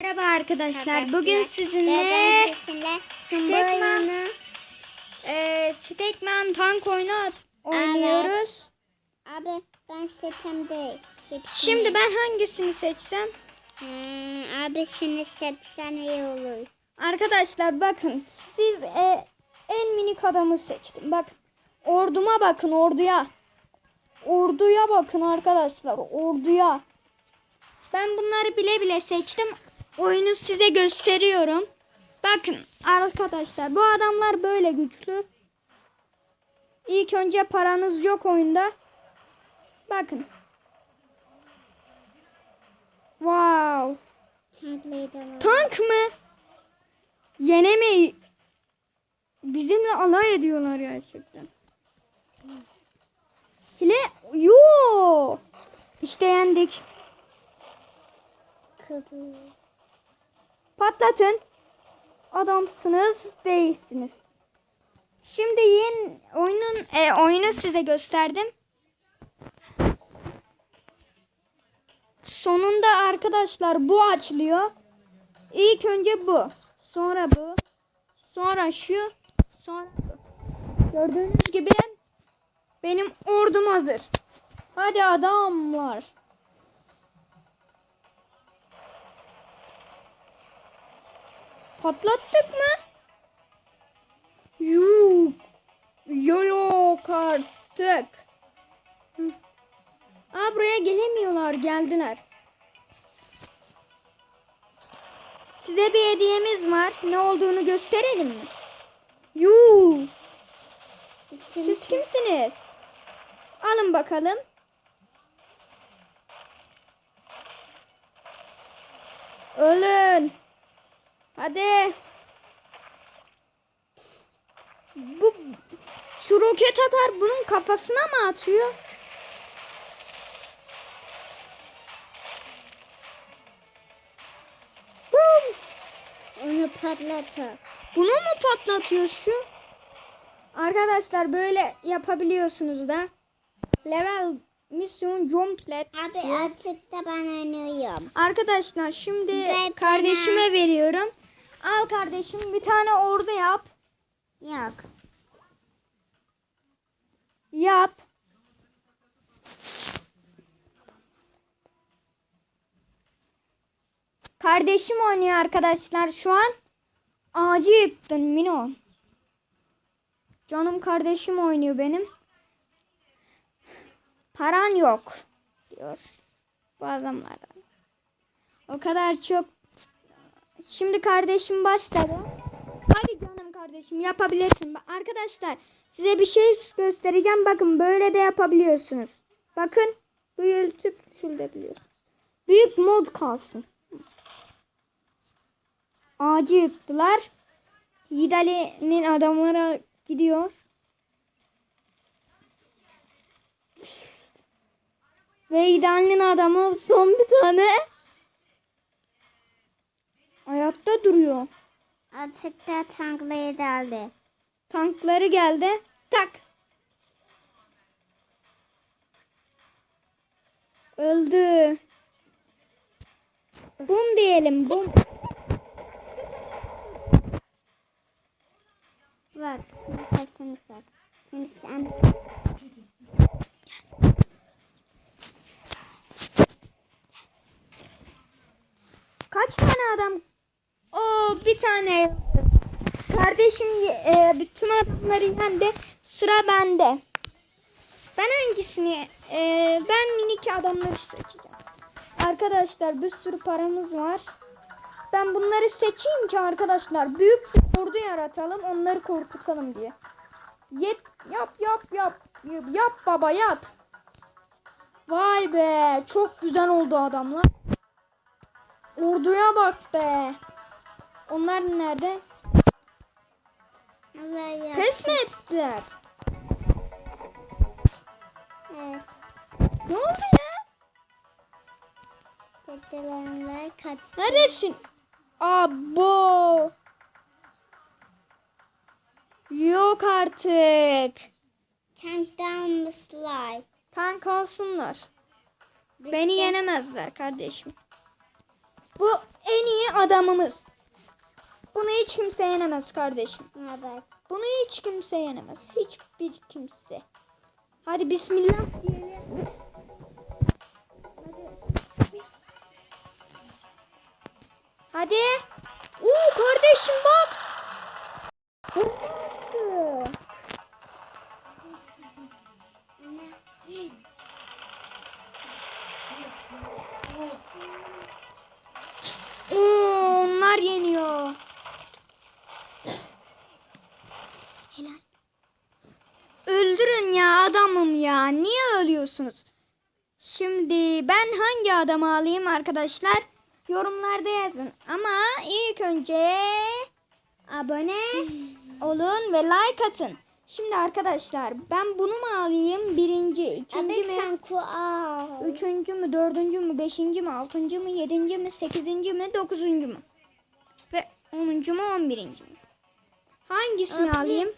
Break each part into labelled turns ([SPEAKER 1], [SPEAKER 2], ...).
[SPEAKER 1] Merhaba arkadaşlar. Bugün sizinle
[SPEAKER 2] oyunu
[SPEAKER 1] e, tank oyunu oynuyoruz.
[SPEAKER 2] Abi ben seçemde.
[SPEAKER 1] Şimdi ben hangisini seçsem?
[SPEAKER 2] Ee, abi şunu seçsen iyi olur.
[SPEAKER 1] Arkadaşlar bakın siz e, en minik adamı seçtim. Bak orduma bakın orduya. Orduya bakın arkadaşlar orduya. Ben bunları bile bile seçtim. Oyunu size gösteriyorum. Bakın arkadaşlar bu adamlar böyle güçlü. İlk önce paranız yok oyunda. Bakın. Wow. Tank mı? Yenemeyi bizimle alay ediyorlar gerçekten. Hile yo. İşte yendik.
[SPEAKER 2] Kıvı.
[SPEAKER 1] Patlatın. Adamsınız değilsiniz. Şimdi yeni oyunun e, oyunu size gösterdim. Sonunda arkadaşlar bu açılıyor. İlk önce bu. Sonra bu. Sonra şu. Sonra. Gördüğünüz gibi benim ordum hazır. Hadi adamlar. Patlattık mı? Yok. Yok artık. Hı. Aa buraya gelemiyorlar. Geldiler. Size bir hediyemiz var. Ne olduğunu gösterelim mi? Yuu. Siz kimsiniz? Alın bakalım. Ölün. Hadi. Bu şu roket atar bunun kafasına mı atıyor? Bum!
[SPEAKER 2] Onu patlatır.
[SPEAKER 1] Bunu mu patlatıyor şu? Arkadaşlar böyle yapabiliyorsunuz da. Level misyon complet.
[SPEAKER 2] Abi artık da ben oynuyorum.
[SPEAKER 1] Arkadaşlar şimdi
[SPEAKER 2] Ve
[SPEAKER 1] kardeşime veriyorum. Al kardeşim bir tane ordu yap.
[SPEAKER 2] Yok.
[SPEAKER 1] Yap. Kardeşim oynuyor arkadaşlar şu an. Ağacı yıktın Mino. Canım kardeşim oynuyor benim. Paran yok diyor bu adamlardan. O kadar çok. Şimdi kardeşim başladı. Hadi canım kardeşim yapabilirsin. Arkadaşlar size bir şey göstereceğim. Bakın böyle de yapabiliyorsunuz. Bakın büyütüp şurada Büyük mod kalsın. Ağacı yıktılar. Hidali'nin adamlara gidiyor. Ve Hidali'nin adamı son bir tane ayakta duruyor.
[SPEAKER 2] Artık da tanklayı daldı.
[SPEAKER 1] Tankları geldi. Tak. Öldü. Bum diyelim. Bum.
[SPEAKER 2] Bak. Nefesini sok. Şimdi sen
[SPEAKER 1] Kaç tane adam? Oo bir tane. Kardeşim e, bütün adamları yendi. Sıra bende. Ben hangisini? e, ben minik adamları seçeceğim. Arkadaşlar bir sürü paramız var. Ben bunları seçeyim ki arkadaşlar büyük bir ordu yaratalım. Onları korkutalım diye. Yet, yap yap yap. Yap, baba yap. Vay be çok güzel oldu adamlar. Orduya bak be. Onlar nerede?
[SPEAKER 2] Allah.
[SPEAKER 1] Pes mi ettiler?
[SPEAKER 2] Evet.
[SPEAKER 1] Ne oldu ya?
[SPEAKER 2] Petelenler kaç.
[SPEAKER 1] Neredesin? Abo. Yok artık.
[SPEAKER 2] Tank downmışlar.
[SPEAKER 1] Tank alsınlar. Beni yenemezler kardeşim. Bu en iyi adamımız. Bunu hiç kimse yenemez kardeşim.
[SPEAKER 2] Evet.
[SPEAKER 1] Bunu hiç kimse yenemez. Hiçbir kimse. Hadi bismillah diyelim. Hadi. Oo kardeşim bak. Ölüyorsunuz? Şimdi ben hangi adamı alayım arkadaşlar? Yorumlarda yazın. Ama ilk önce abone olun ve like atın. Şimdi arkadaşlar ben bunu mu alayım? Birinci, ikinci
[SPEAKER 2] Abi
[SPEAKER 1] mi? Üçüncü mü, dördüncü mü, beşinci mi, altıncı mı, yedinci mi, sekizinci mi, dokuzuncu mu? Ve onuncu mu, on birinci mi? Hangisini alayım?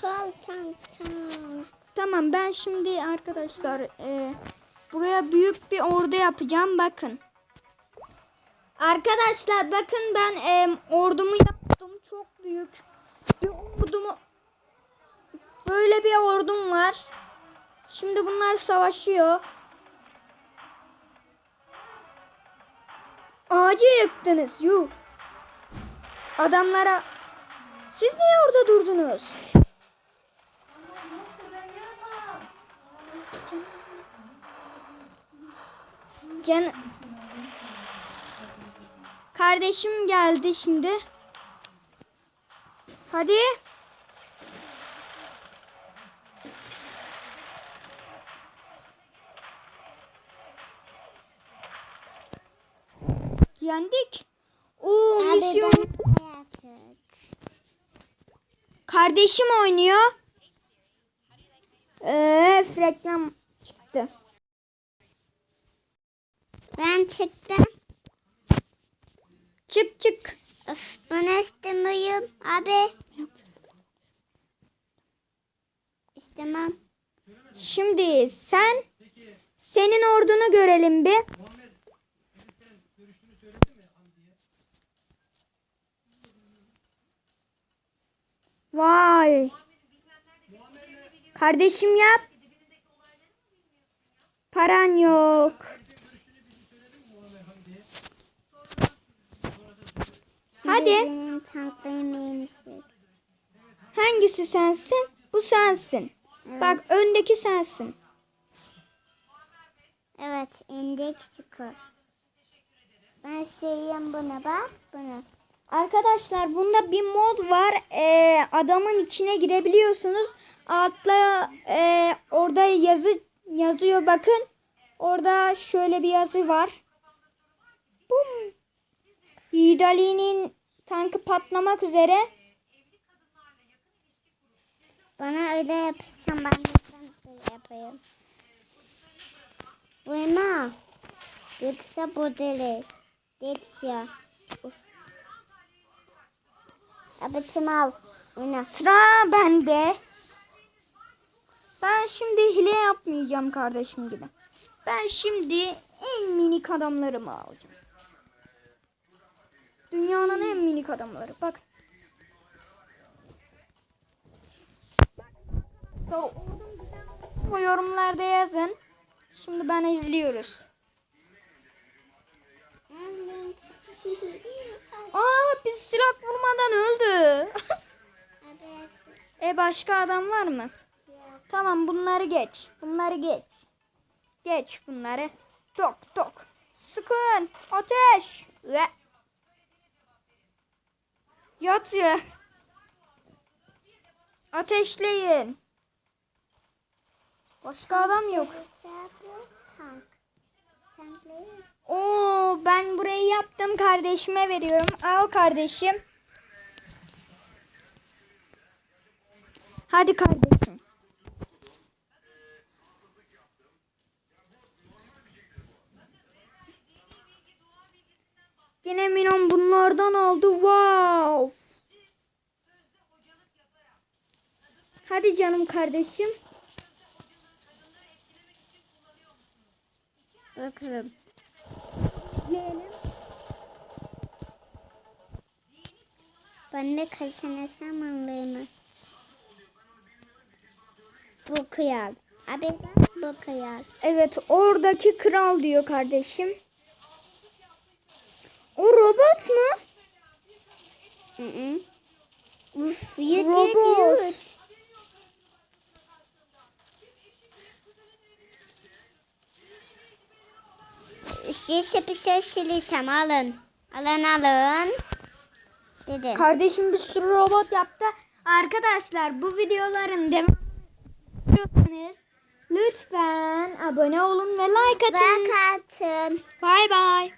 [SPEAKER 2] Kual. Sen sen.
[SPEAKER 1] Tamam ben şimdi arkadaşlar e, buraya büyük bir ordu yapacağım bakın. Arkadaşlar bakın ben e, ordumu yaptım çok büyük bir ordumu böyle bir ordum var. Şimdi bunlar savaşıyor. Ağacı yıktınız yuh. Adamlara siz niye orada durdunuz? Can Kardeşim geldi şimdi. Hadi. Yendik. Oo
[SPEAKER 2] Abi
[SPEAKER 1] misyon. Kardeşim oynuyor. Ee, reklam
[SPEAKER 2] Ben çıktım.
[SPEAKER 1] Çık çık.
[SPEAKER 2] Öf, ben istemiyorum. Abi. İstemem.
[SPEAKER 1] Şimdi sen senin ordunu görelim bir. Vay. Kardeşim yap. Paran yok. Hadi.
[SPEAKER 2] Benim tanklarım yenisi.
[SPEAKER 1] Hangisi sensin? Bu sensin. Bak öndeki sensin.
[SPEAKER 2] Evet, index skor. Ben seviyorum bunu bak, bunu.
[SPEAKER 1] Arkadaşlar bunda bir mod var. Ee, adamın içine girebiliyorsunuz. Altta ee, orada yazı yazıyor bakın. Orada şöyle bir yazı var. Bum. Yiğit Ali'nin tankı patlamak üzere.
[SPEAKER 2] Bana öyle yapırsan ben de sana öyle yapayım. Bu ne? Yoksa bu deli. Geçiyor. Abi Çımal. Oyna.
[SPEAKER 1] Sıra bende. Ben şimdi hile yapmayacağım kardeşim gibi. Ben şimdi en minik adamlarımı alacağım. Dünyanın en minik adamları. Bak. Bu yorumlarda yazın. Şimdi ben izliyoruz. Aa biz silah vurmadan öldü. e başka adam var mı? Tamam bunları geç. Bunları geç. Geç bunları. Tok tok. Sıkın. Ateş. Ve. Yatıyor. Ateşleyin. Başka adam yok. Oo ben burayı yaptım kardeşime veriyorum. Al kardeşim. Hadi kardeşim. Yine Minon bunlardan aldı. Wow. Hadi canım kardeşim.
[SPEAKER 2] Bakalım.
[SPEAKER 1] Yiyelim.
[SPEAKER 2] Ben de kaçana samanlığımı. Bu kıyal. Abi bu kıyal.
[SPEAKER 1] Evet oradaki kral diyor kardeşim. O robot mu?
[SPEAKER 2] Hı hı. Uf, yut
[SPEAKER 1] Robot.
[SPEAKER 2] yut yut. Siz söylesem alın. Alın alın. Dedim.
[SPEAKER 1] Kardeşim bir sürü robot yaptı. Arkadaşlar bu videoların devamını lütfen abone olun ve like atın.
[SPEAKER 2] Bak atın.
[SPEAKER 1] Bay bay.